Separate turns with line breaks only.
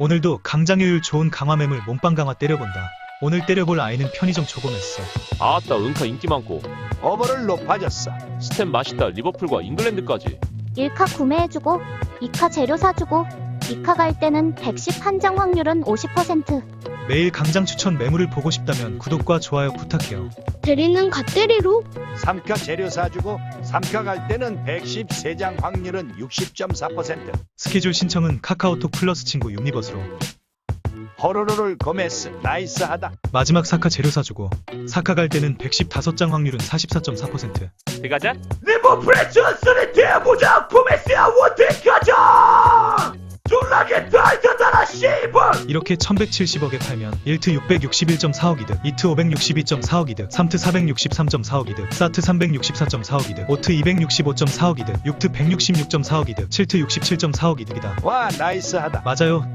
오늘도 강장효율 좋은 강화매물 몸빵 강화 때려본다. 오늘 때려볼 아이는 편의점 초보메스.
아따 응카 인기 많고
오버를 높아졌어.
스텝 맛있다 리버풀과 잉글랜드까지
1카 구매해주고 2카 재료 사주고 2카 갈 때는 110 한장 확률은 50%
매일 강장 추천 매물을 보고 싶다면 구독과 좋아요 부탁해요.
대리는 갓대리로
3카 재료 사주고 3카 갈 때는 113장 확률은 60.4%.
스케줄 신청은 카카오톡 플러스 친구 유니버스로.
호로로를 고메스 나이스하다.
마지막 사카 재료 사주고 사카 갈 때는 115장 확률은 44.4%.
들어가자
리버풀의 전선에 대보자 고메스야 원 씨발.
이렇게 1170억에 팔면 1트 661.4억 이 득, 2트 562.4억 이 득, 3트 463.4억 이 득, 4트 364.4억 이 득, 5트 265.4억 이 득, 6트 166.4억 이 득, 7트 67.4억 이 득이다.
와 나이스하다.
맞아요.